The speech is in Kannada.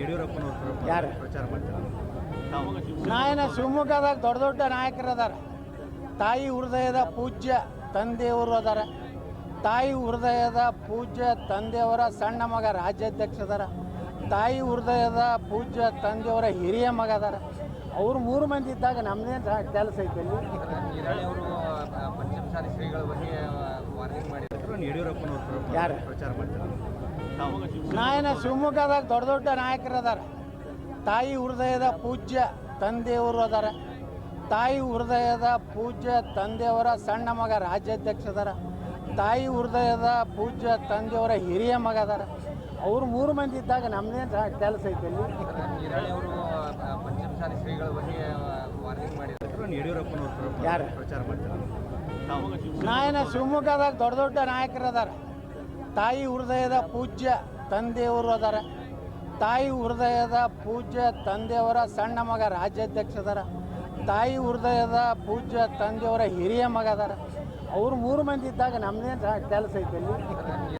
ಯಡಿಯೂರಪ್ಪನವ್ರ ಯಾರು? ಪ್ರಚಾರ ಮಾಡ್ತಾರೆ? ನಾಯನ ಶಿವಮೊಗ್ಗದಾಗ ದೊಡ್ಡ ದೊಡ್ಡ ನಾಯಕರು ಅದಾರ ತಾಯಿ ಹೃದಯದ ಪೂಜ್ಯ ತಂದೆಯವರು ಅದಾರ. ತಾಯಿ ಹೃದಯದ ಪೂಜ್ಯ ತಂದೆಯವರ ಸಣ್ಣ ಮಗ ರಾಜ್ಯಾಧ್ಯಕ್ಷ ಅದಾರ ತಾಯಿ ಹೃದಯದ ಪೂಜ್ಯ ತಂದೆಯವರ ಹಿರಿಯ ಮಗ ಅದಾರ. ಅವ್ರು ಮೂರು ಮಂದಿ ಇದ್ದಾಗ ನಮ್ಮದೇನು ಕೆಲಸ ಐತೆ ಶ್ರೀಗಳ ಬಗ್ಗೆ ವಾರ್ನಿಂಗ್ ಮಾಡಿದ್ರು. ಯಡಿಯೂರಪ್ಪನವ್ರ ಯಾರು? ಪ್ರಚಾರ ಮಾಡ್ತಾರೆ? ತಾವು ನಾಯನ ಶಿವಮೊಗ್ಗದಾಗ ದೊಡ್ಡ ದೊಡ್ಡ ನಾಯಕರು ಅದಾರ ತಾಯಿ ಹೃದಯದ ಪೂಜ್ಯ ತಂದೆಯವರು ಅದಾರ. ತಾಯಿ ಹೃದಯದ ಪೂಜ್ಯ ತಂದೆಯವರ ಸಣ್ಣ ಮಗ ರಾಜ್ಯಾಧ್ಯಕ್ಷ ಅದಾರ ತಾಯಿ ಹೃದಯದ ಪೂಜ್ಯ ತಂದೆಯವರ ಹಿರಿಯ ಮಗ ಅದಾರ ಅವ್ರು ಮೂರು ಮಂದಿ ಇದ್ದಾಗ ನಮ್ಮದೇನು ಕೆಲಸ ಐತೆ ಯಾರು? ನಾಯನ ಶಿವಮೊಗ್ಗದಾಗ ದೊಡ್ಡ ದೊಡ್ಡ ನಾಯಕರು ಅದಾರ ತಾಯಿ ಹೃದಯದ ಪೂಜ್ಯ ತಂದೆಯವರು ಅದಾರ. ತಾಯಿ ಹೃದಯದ ಪೂಜ್ಯ ತಂದೆಯವರ ಸಣ್ಣ ಮಗ ರಾಜ್ಯಾಧ್ಯಕ್ಷ ಅದಾರ. ತಾಯಿ ಹೃದಯದ ಪೂಜ್ಯ ತಂದೆಯವರ ಹಿರಿಯ ಮಗ ಅದಾರ. ಅವ್ರು ಮೂರು ಮಂದಿ ಇದ್ದಾಗ ನಮ್ಮದೇ ಕೆಲಸ ಐತೆ